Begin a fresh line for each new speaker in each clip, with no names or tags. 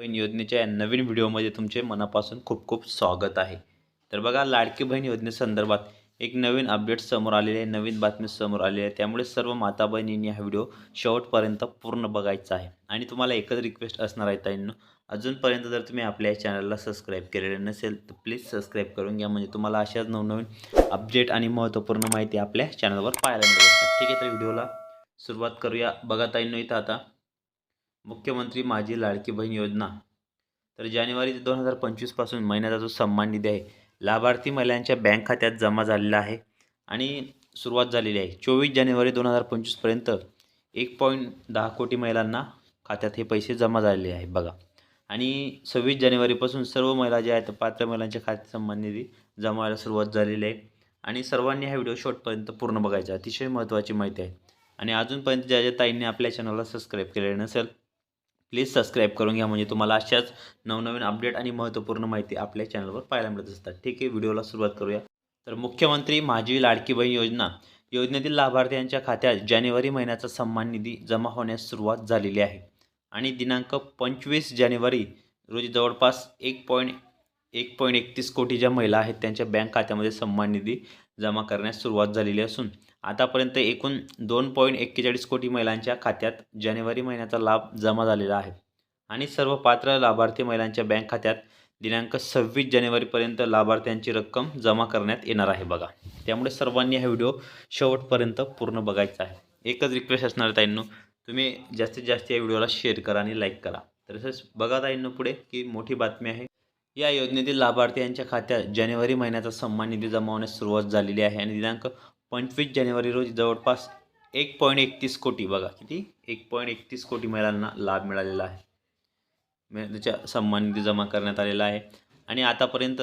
बहीण योजनेच्या या नवीन व्हिडिओमध्ये तुमचे मनापासून खूप खूप स्वागत आहे. तर बघा लाडकी बहीण योजनेसंदर्भात एक नवीन अपडेट समोर आलेले आहे नवीन बातमी समोर आलेली आहे. त्यामुळे सर्व माता बहिणींनी हा व्हिडिओ शेवटपर्यंत पूर्ण बघायचा आहे. आणि तुम्हाला एकच रिक्वेस्ट असणार आहे ताईंनो अजूनपर्यंत जर तुम्ही आपल्या चॅनलला सबस्क्राईब केलेलं नसेल तर प्लीज सबस्क्राईब करून घ्या. म्हणजे तुम्हाला अशाच नवनवीन अपडेट आणि महत्त्वपूर्ण माहिती आपल्या चॅनलवर पाहायला मिळेल. ठीक आहे तर व्हिडिओला सुरुवात करूया. बघा ताईंनो इथं आता मुख्यमंत्री माझी लाडकी बहीण योजना. तर जानेवारी दोन हजार पंचवीसपासून महिन्याचा जो सन्मान निधी आहे लाभार्थी महिलांच्या बँक खात्यात जमा झालेला आहे आणि सुरुवात झालेली आहे. चोवीस जानेवारी दोन हजार पंचवीसपर्यंत एक पॉईंट दहा कोटी महिलांना खात्यात हे पैसे जमा झालेले आहे बघा. आणि सव्वीस जानेवारीपासून सर्व महिला ज्या आहेत पात्र महिलांच्या खात्यात सन्मान निधी जमा व्हायला सुरुवात झालेली आहे. आणि सर्वांनी हा व्हिडिओ शॉर्टपर्यंत पूर्ण बघायचा. अतिशय महत्त्वाची माहिती आहे. आणि अजूनपर्यंत ज्या ज्या ताईंनी आपल्या चॅनलला सबस्क्राईब केलेलं नसेल प्लीज सबस्क्राईब करून घ्या म्हणजे तुम्हाला अशाच नवनवीन अपडेट आणि महत्त्वपूर्ण माहिती आपल्या चॅनलवर पाहायला मिळत असतात. ठीक आहे व्हिडिओला सुरुवात करूया. तर मुख्यमंत्री माझी लाडकी बहीण योजना. योजनेतील लाभार्थ्यांच्या खात्यात जानेवारी महिन्याचा सन्मान निधी जमा होण्यास सुरुवात झालेली आहे. आणि दिनांक पंचवीस जानेवारी रोजी जवळपास एक पॉईंट एक पॉईंट एकतीस कोटी ज्या महिला आहेत त्यांच्या बँक खात्यामध्ये सन्मान निधी जमा करण्यास सुरुवात झालेली असून आतापर्यंत एकूण दोन पॉईंट एक्केचाळीस कोटी महिलांच्या खात्यात जानेवारी महिन्याचा लाभ जमा झालेला आहे. आणि सर्व पात्र लाभार्थी महिलांच्या बँक खात्यात दिनांक सव्वीस जानेवारीपर्यंत लाभार्थ्यांची रक्कम जमा करण्यात येणार आहे बघा. त्यामुळे सर्वांनी हा व्हिडिओ शेवटपर्यंत पूर्ण बघायचा आहे. एकच रिक्वेस्ट असणार ताईंनो तुम्ही जास्तीत जास्त या व्हिडिओला शेअर करा आणि लाईक करा. तसंच बघा ताईंनो पुढे की मोठी बातमी आहे. या योजनेतील लाभार्थ्यांच्या खात्यात जानेवारी महिन्याचा सन्मान निधी जमा होण्यास सुरुवात झालेली आहे आणि दिनांक पंचवीस जानेवारी रोजी जवळपास एक पॉईंट एकतीस कोटी बघा किती? एक पॉईंट एकतीस कोटी महिलांना लाभ मिळालेला आहे. त्याच्या सन्मान निधी जमा करण्यात आलेला आहे. आणि आतापर्यंत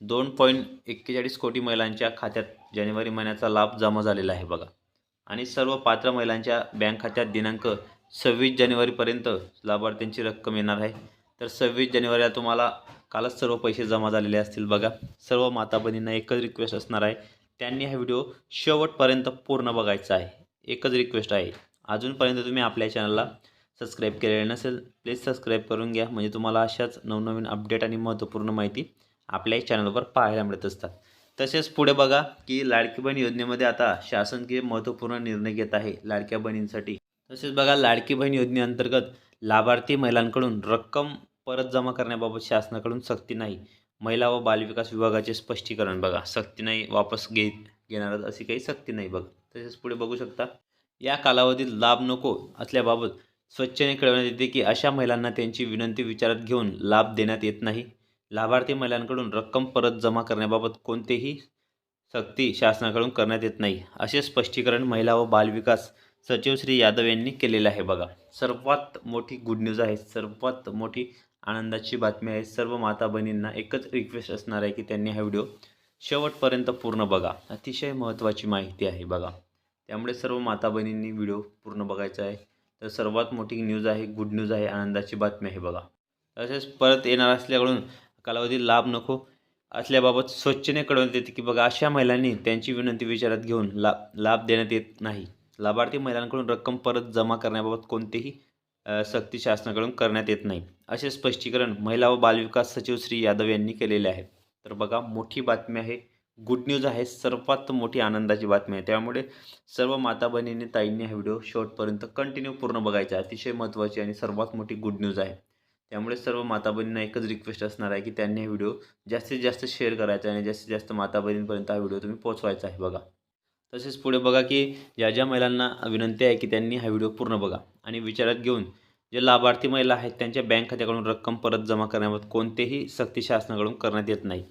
दोन पॉईंट एक्केचाळीस कोटी महिलांच्या खात्यात जानेवारी महिन्याचा लाभ जमा झालेला आहे बघा. आणि सर्व पात्र महिलांच्या बँक खात्यात दिनांक सव्वीस जानेवारीपर्यंत लाभार्थ्यांची रक्कम येणार आहे. तर सव्वीस जानेवारीला तुम्हाला कालच सर्व पैसे जमा झालेले असतील बघा. सर्व माता बहिणींना एकच रिक्वेस्ट असणार आहे. त्यांनी हा व्हिडिओ शेवटपर्यंत पूर्ण बघायचा आहे. एकच रिक्वेस्ट आहे. अजूनपर्यंत तुम्ही आपल्या चॅनलला सबस्क्राईब केलेलं नसेल प्लीज सबस्क्राईब करून घ्या. म्हणजे तुम्हाला अशाच नवनवीन अपडेट आणि महत्त्वपूर्ण माहिती आपल्या चॅनलवर पाहायला मिळत असतात. तसेच पुढे बघा की लाडकी बहीण योजनेमध्ये आता शासन की महत्त्वपूर्ण निर्णय घेत आहे लाडक्या बहिणींसाठी. तसेच बघा लाडकी बहीण योजनेअंतर्गत लाभार्थी महिलांकडून रक्कम परत जमा करण्याबाबत शासनाकडून सक्ती नाही. महिला व बालविकास विभागाचे स्पष्टीकरण बघा. सक्ती नाही वापस घे घेणारच अशी काही सक्ती नाही बघा. तसेच पुढे बघू शकता. या कालावधीत लाभ नको असल्याबाबत स्वच्छने कळवण्यात येते की अशा महिलांना त्यांची विनंती विचारात घेऊन लाभ देण्यात येत नाही. लाभार्थी महिलांकडून रक्कम परत जमा करण्याबाबत कोणतेही सक्ती शासनाकडून करण्यात येत नाही. असे स्पष्टीकरण महिला व बालविकास सचिव श्री यादव यांनी केलेलं आहे बघा. सर्वात मोठी गुड न्यूज आहे. सर्वात मोठी आनंदाची बातमी आहे. सर्व माता बहिणींना एकच रिक्वेस्ट असणार आहे की त्यांनी हा व्हिडिओ शेवटपर्यंत पूर्ण बघा. अतिशय महत्त्वाची माहिती आहे बघा. त्यामुळे सर्व माता बहिणींनी व्हिडिओ पूर्ण बघायचा आहे. तर सर्वात मोठी न्यूज आहे गुड न्यूज आहे आनंदाची बातमी आहे बघा. तसेच परत येणार असल्याकडून कालावधी लाभ नको असल्याबाबत स्वच्छने कळवण्यात येते की बघा अशा महिलांनी त्यांची विनंती विचारात घेऊन ला लाभ देण्यात येत नाही. लाभार्थी महिलांकडून रक्कम परत जमा करण्याबाबत कोणतेही सक्ती शासनाकडून करण्यात येत नाही. असे स्पष्टीकरण महिला व बालविकास सचिव श्री यादव यांनी केलेले आहे. तर बघा मोठी बातमी आहे. गुड न्यूज आहे. सर्वात मोठी आनंदाची बातमी आहे. त्यामुळे सर्व माता बहिणींनी ताईंनी हा व्हिडिओ शेवटपर्यंत कंटिन्यू पूर्ण बघायचा. अतिशय महत्त्वाची आणि सर्वात मोठी गुड न्यूज आहे. त्यामुळे सर्व माता बहिणींना एकच रिक्वेस्ट असणार आहे की त्यांनी हा व्हिडिओ जास्तीत जास्त शेअर करायचा आणि जास्तीत जास्त माता बहिणींपर्यंत हा व्हिडिओ तुम्ही पोहोचवायचा आहे. बघा. तसेच पुढे बघा की ज्या ज्या महिलांना विनंती आहे की त्यांनी हा व्हिडिओ पूर्ण बघा आणि विचारात घेऊन जे लाभार्थी महिला आहेत त्यांच्या बँक खात्याकडून रक्कम परत जमा करण्याबाबत कोणतेही सक्ती शासनाकडून करण्यात येत नाही.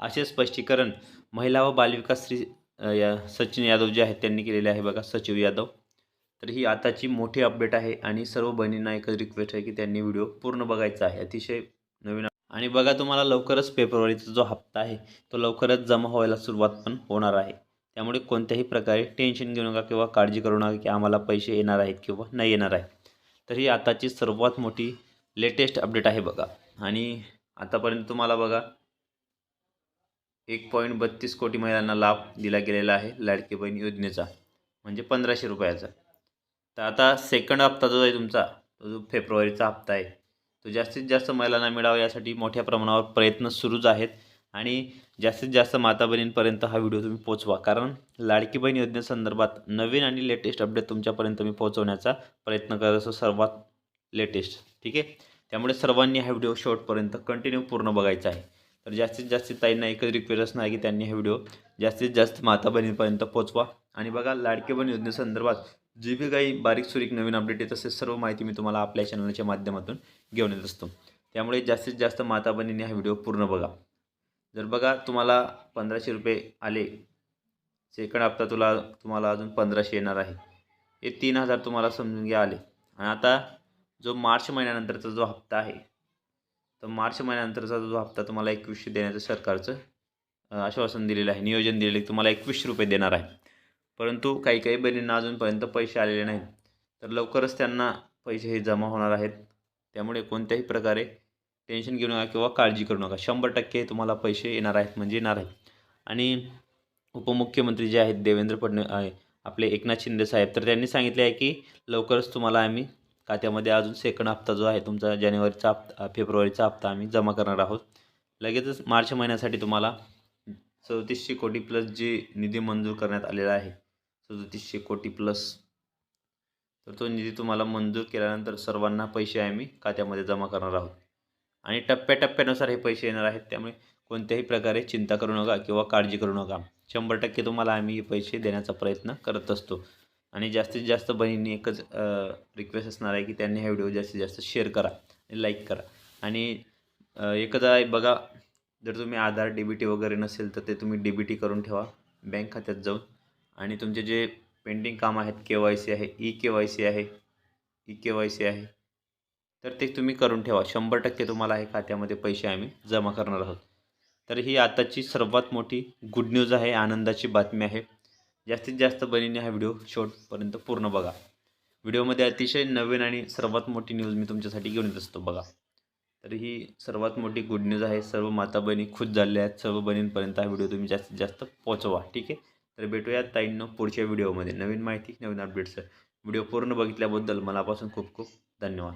असे स्पष्टीकरण महिला व बालविकास श्री या सचिन यादव जे आहेत त्यांनी केलेले आहे बघा सचिव यादव. तर ही आताची मोठी अपडेट आहे आणि सर्व बहिणींना एकच रिक्वेस्ट आहे की त्यांनी व्हिडिओ पूर्ण बघायचा आहे. अतिशय नवीन आणि बघा तुम्हाला लवकरच फेब्रुवारीचा जो हप्ता आहे तो लवकरच जमा व्हायला सुरुवात पण होणार आहे. त्यामुळे कोणत्याही प्रकारे टेन्शन घेऊ नका किंवा काळजी करू नका की आम्हाला पैसे येणार आहेत किंवा नाही येणार आहेत. तर ही आताची सर्वात मोठी लेटेस्ट अपडेट आहे बघा. आणि आतापर्यंत तुम्हाला बघा एक पॉईंट बत्तीस कोटी महिलांना लाभ दिला गेलेला आहे लाडकी बहीण योजनेचा म्हणजे पंधराशे रुपयाचा. तर आता सेकंड हप्ता जो आहे तुमचा तो जो फेब्रुवारीचा हप्ता आहे तो जास्तीत जास्त महिलांना मिळावा यासाठी मोठ्या प्रमाणावर प्रयत्न सुरूच आहेत. आणि जास्तीत जास्त माता बहिणींपर्यंत हा व्हिडिओ तुम्ही पोचवा. कारण लाडकी बहीण योजनेसंदर्भात नवीन आणि लेटेस्ट अपडेट तुमच्यापर्यंत मी पोहोचवण्याचा प्रयत्न करत असतो. सर्वात लेटेस्ट ठीक आहे? त्यामुळे सर्वांनी हा व्हिडिओ शेवटपर्यंत कंटिन्यू पूर्ण बघायचा आहे. तर जास्तीत जास्त ताईंना एकच रिक्वेस्ट असणार की त्यांनी हा व्हिडिओ जास्तीत जास्त माता बहिणींपर्यंत पोचवा. आणि बघा लाडकी बहीण योजनेसंदर्भात जी बी काही बारीक सुरीक नवीन अपडेट येत असेल सर्व माहिती मी तुम्हाला आपल्या चॅनलच्या माध्यमातून घेऊन येत असतो. त्यामुळे जास्तीत जास्त माता बहिणींनी हा व्हिडिओ पूर्ण बघा. जर बघा तुम्हाला पंधराशे रुपये आले सेकंड हप्ता तुला तुम्हाला अजून पंधराशे येणार आहे. हे तीन हजार तुम्हाला समजून घ्या आले. आणि आता जो मार्च महिन्यानंतरचा जो हप्ता आहे तर मार्च महिन्यानंतरचा जो हप्ता तुम्हाला एकवीसशे देण्याचं सरकारचं आश्वासन दिलेलं आहे नियोजन दिलेलं आहे तुम्हाला एकवीसशे रुपये देणार आहे. परंतु काही काही बहिणींना अजूनपर्यंत पैसे आलेले नाहीत. तर लवकरच त्यांना पैसे हे जमा होणार आहेत. त्यामुळे कोणत्याही प्रकारे टेन्शन घेऊ नका किंवा काळजी करू नका. शंभर टक्के तुम्हाला पैसे येणार आहेत म्हणजे येणार आहेत. आणि उपमुख्यमंत्री जे आहेत देवेंद्र फडणवीस आपले एकनाथ शिंदे साहेब तर त्यांनी सांगितले आहे की लवकरच तुम्हाला आम्ही खात्यामध्ये अजून सेकंड हप्ता जो आहे तुमचा जानेवारीचा हप्ता फेब्रुवारीचा हप्ता आम्ही जमा करणार आहोत. लगेचच मार्च महिन्यासाठी तुम्हाला चौतीसशे कोटी प्लस जे निधी मंजूर करण्यात आलेला आहे सदतीसशे कोटी प्लस. तर तो निधी तुम्हाला मंजूर केल्यानंतर सर्वांना पैसे आम्ही खात्यामध्ये जमा करणार आहोत. आणि टप्प्याटप्प्यानुसार हे पैसे येणार आहेत. त्यामुळे कोणत्याही प्रकारे चिंता करू नका किंवा काळजी करू नका. शंभर टक्के तुम्हाला आम्ही हे पैसे देण्याचा प्रयत्न करत असतो. आणि जास्तीत जास्त बहिणींनी एकच रिक्वेस्ट असणार आहे की त्यांनी हा व्हिडिओ जास्तीत जास्त शेअर करा आणि लाईक करा. आणि एकदा बघा जर तुम्ही आधार डी बी टी वगैरे नसेल तर ते तुम्ही डी बी टी करून ठेवा बँक खात्यात जाऊन. आणि तुमचे जे पेंडिंग काम आहेत के वाय सी आहे ई के वाय सी आहे ई के वाय सी आहे तर ते तुम्ही करून ठेवा. शंभर टक्के तुम्हाला हे खात्यामध्ये पैसे आम्ही जमा करणार आहोत. तर ही आताची सर्वात मोठी गुड न्यूज आहे आनंदाची बातमी आहे. जास्तीत जास्त बनीने हा व्हिडिओ शेवटपर्यंत पूर्ण बघा. व्हिडिओमध्ये अतिशय नवीन आणि सर्वात मोठी न्यूज मी तुमच्यासाठी घेऊन येत असतो बघा. तर ही सर्वात मोठी गुड न्यूज आहे. सर्व माता बहिणी खुश झाल्या आहेत. सर्व बहिणींपर्यंत हा व्हिडिओ तुम्ही जास्तीत जास्त पोहोचवा. ठीक आहे? तर भेटूया ताईंनो पुढच्या व्हिडिओमध्ये नवीन माहिती नवीन अपडेट्स व्हिडिओ पूर्ण बघितल्याबद्दल मनापासून खूप खूप धन्यवाद.